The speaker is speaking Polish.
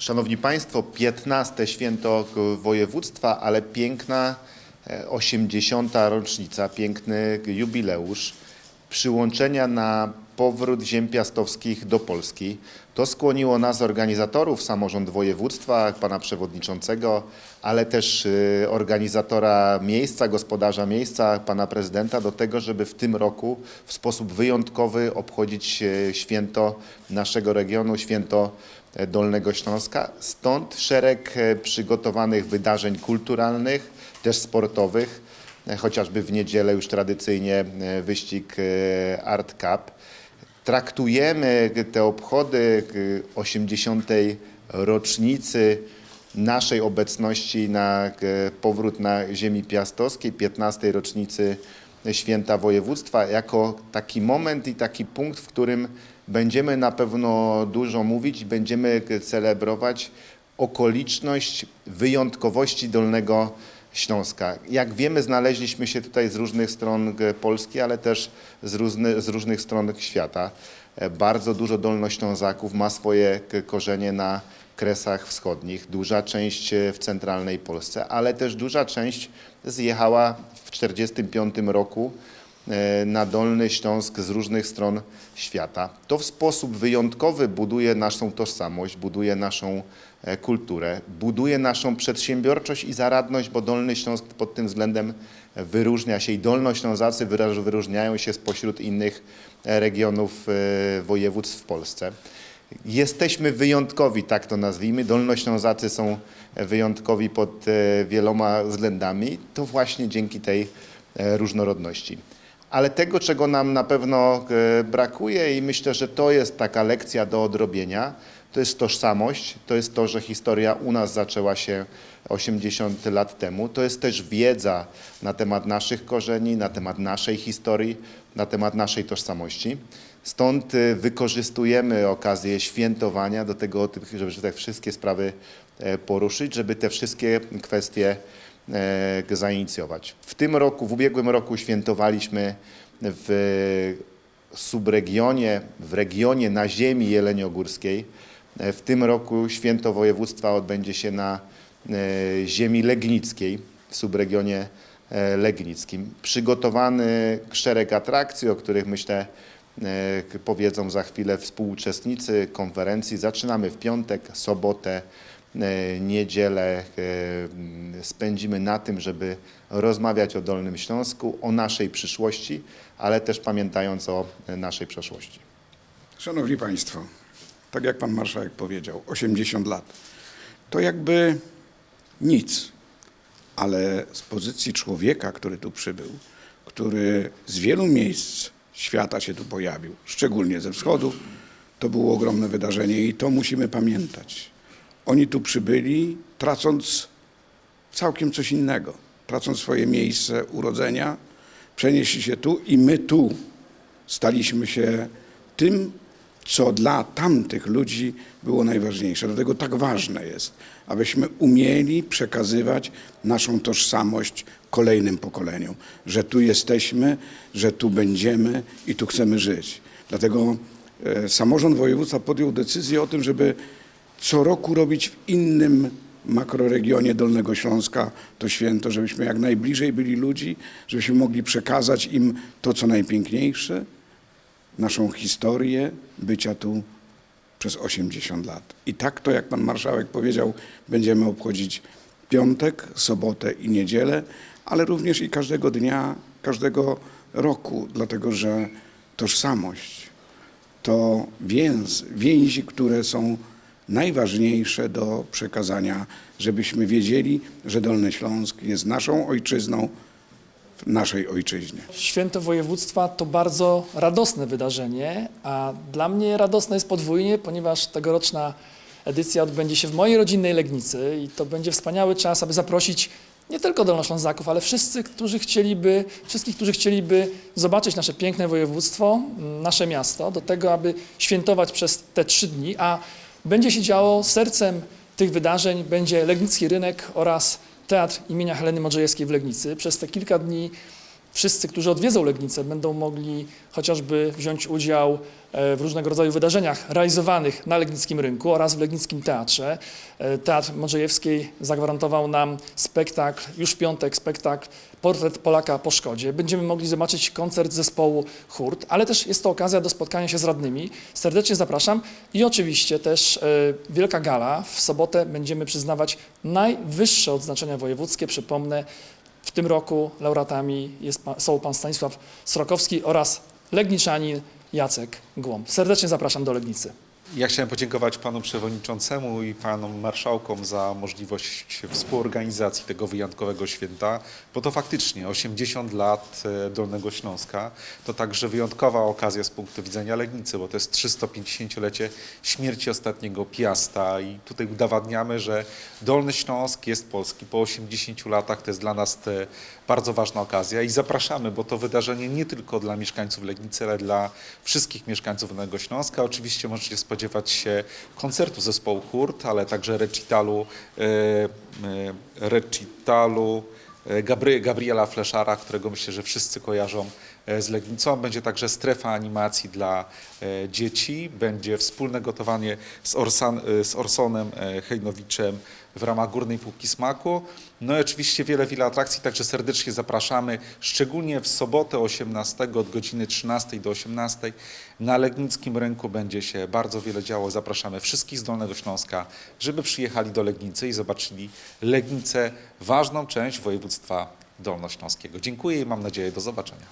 Szanowni Państwo, 15 święto województwa, ale piękna e, 80. rocznica, piękny jubileusz przyłączenia na powrót ziem piastowskich do Polski. To skłoniło nas, organizatorów, samorząd województwa, pana przewodniczącego, ale też y, organizatora miejsca, gospodarza miejsca, pana prezydenta, do tego, żeby w tym roku w sposób wyjątkowy obchodzić e, święto naszego regionu, święto e, Dolnego Śląska. Stąd szereg e, przygotowanych wydarzeń kulturalnych, też sportowych, e, chociażby w niedzielę już tradycyjnie e, wyścig e, Art Cup. Traktujemy te obchody e, 80. rocznicy naszej obecności na e, powrót na ziemi piastowskiej, 15. rocznicy święta województwa, jako taki moment i taki punkt, w którym będziemy na pewno dużo mówić i będziemy celebrować okoliczność wyjątkowości Dolnego Śląska. Jak wiemy, znaleźliśmy się tutaj z różnych stron Polski, ale też z, różny, z różnych stron świata. E, Bardzo dużo Dolnoślązaków ma swoje korzenie na Kresach Wschodnich, duża część e, w centralnej Polsce, ale też duża część zjechała w 1945 roku na Dolny Śląsk z różnych stron świata. To w sposób wyjątkowy buduje naszą tożsamość, buduje naszą e, kulturę, buduje naszą przedsiębiorczość i zaradność, bo Dolny Śląsk pod tym względem wyróżnia się i Dolnoślązacy wyróżniają się spośród innych e, regionów e, województw w Polsce. Jesteśmy wyjątkowi, tak to nazwijmy. Dolnoślązacy są wyjątkowi pod e, wieloma względami. To właśnie dzięki tej e, różnorodności. Ale tego, czego nam na pewno e, brakuje i myślę, że to jest taka lekcja do odrobienia, to jest tożsamość, to jest to, że historia u nas zaczęła się 80 lat temu. To jest też wiedza na temat naszych korzeni, na temat naszej historii, na temat naszej tożsamości. Stąd y, wykorzystujemy okazję świętowania do tego, żeby te wszystkie sprawy e, poruszyć, żeby te wszystkie kwestie e, zainicjować. W tym roku, w ubiegłym roku świętowaliśmy w subregionie, w regionie na ziemi jeleniogórskiej. E, W tym roku święto województwa odbędzie się na e, ziemi legnickiej, w subregionie e, legnickim. Przygotowany szereg atrakcji, o których myślę e, powiedzą za chwilę współuczestnicy konferencji. Zaczynamy w piątek, sobotę, e, niedzielę e, spędzimy na tym, żeby rozmawiać o Dolnym Śląsku, o naszej przyszłości, ale też pamiętając o e, naszej przeszłości. Szanowni Państwo, tak jak Pan Marszałek powiedział, 80 lat. To jakby nic, ale z pozycji człowieka, który tu przybył, który z wielu miejsc świata się tu pojawił, szczególnie ze wschodu, to było ogromne wydarzenie i to musimy pamiętać. Oni tu przybyli, tracąc całkiem coś innego, tracąc swoje miejsce urodzenia, przenieśli się tu i my tu staliśmy się tym, co dla tamtych ludzi było najważniejsze. Dlatego tak ważne jest, abyśmy umieli przekazywać naszą tożsamość kolejnym pokoleniom, że tu jesteśmy, że tu będziemy i tu chcemy żyć. Dlatego e, samorząd województwa podjął decyzję o tym, żeby co roku robić w innym makroregionie Dolnego Śląska to święto, żebyśmy jak najbliżej byli ludzi, żebyśmy mogli przekazać im to, co najpiękniejsze, naszą historię bycia tu przez 80 lat. I tak to, jak pan marszałek powiedział, będziemy obchodzić piątek, sobotę i niedzielę, ale również i każdego dnia, każdego roku, dlatego że tożsamość to więz, więzi, które są najważniejsze do przekazania, żebyśmy wiedzieli, że Dolny Śląsk jest naszą ojczyzną w naszej ojczyźnie. Święto Województwa to bardzo radosne wydarzenie, a dla mnie radosne jest podwójnie, ponieważ tegoroczna edycja odbędzie się w mojej rodzinnej Legnicy i to będzie wspaniały czas, aby zaprosić nie tylko Dolnoślązaków, ale wszyscy, którzy chcieliby, wszystkich, którzy chcieliby zobaczyć nasze piękne województwo, nasze miasto, do tego, aby świętować przez te trzy dni, a będzie się działo sercem tych wydarzeń, będzie Legnicki Rynek oraz Teatr imienia Heleny Modrzejewskiej w Legnicy. Przez te kilka dni wszyscy, którzy odwiedzą Legnicę, będą mogli chociażby wziąć udział e, w różnego rodzaju wydarzeniach realizowanych na Legnickim Rynku oraz w Legnickim Teatrze. E, Teatr Modrzejewskiej zagwarantował nam spektakl, już w piątek spektakl Portret Polaka po szkodzie. Będziemy mogli zobaczyć koncert zespołu Hurt, ale też jest to okazja do spotkania się z radnymi. Serdecznie zapraszam i oczywiście też e, wielka gala. W sobotę będziemy przyznawać najwyższe odznaczenia wojewódzkie. Przypomnę, w tym roku laureatami jest, są pan Stanisław Srokowski oraz Legniczanin Jacek Głąb. Serdecznie zapraszam do Legnicy. Ja chciałem podziękować panu przewodniczącemu i panom marszałkom za możliwość współorganizacji tego wyjątkowego święta, bo to faktycznie 80 lat e, Dolnego Śląska. To także wyjątkowa okazja z punktu widzenia Legnicy, bo to jest 350-lecie śmierci ostatniego Piasta. I tutaj udowadniamy, że Dolny Śląsk jest polski po 80 latach, to jest dla nas te bardzo ważna okazja. I zapraszamy, bo to wydarzenie nie tylko dla mieszkańców Legnicy, ale dla wszystkich mieszkańców Dolnego Śląska. Oczywiście możecie spodziewać się koncertu zespołu Hurt, ale także recitalu, e, e, recitalu e, Gabriela Fleszara, którego myślę, że wszyscy kojarzą z Legnicą. Będzie także strefa animacji dla dzieci, będzie wspólne gotowanie z, Orsan, z Orsonem Hejnowiczem w ramach Górnej Półki Smaku. No i oczywiście wiele, wiele atrakcji, także serdecznie zapraszamy, szczególnie w sobotę 18 od godziny 13 do 18 na Legnickim Rynku będzie się bardzo wiele działo. Zapraszamy wszystkich z Dolnego Śląska, żeby przyjechali do Legnicy i zobaczyli Legnicę, ważną część województwa dolnośląskiego. Dziękuję i mam nadzieję do zobaczenia.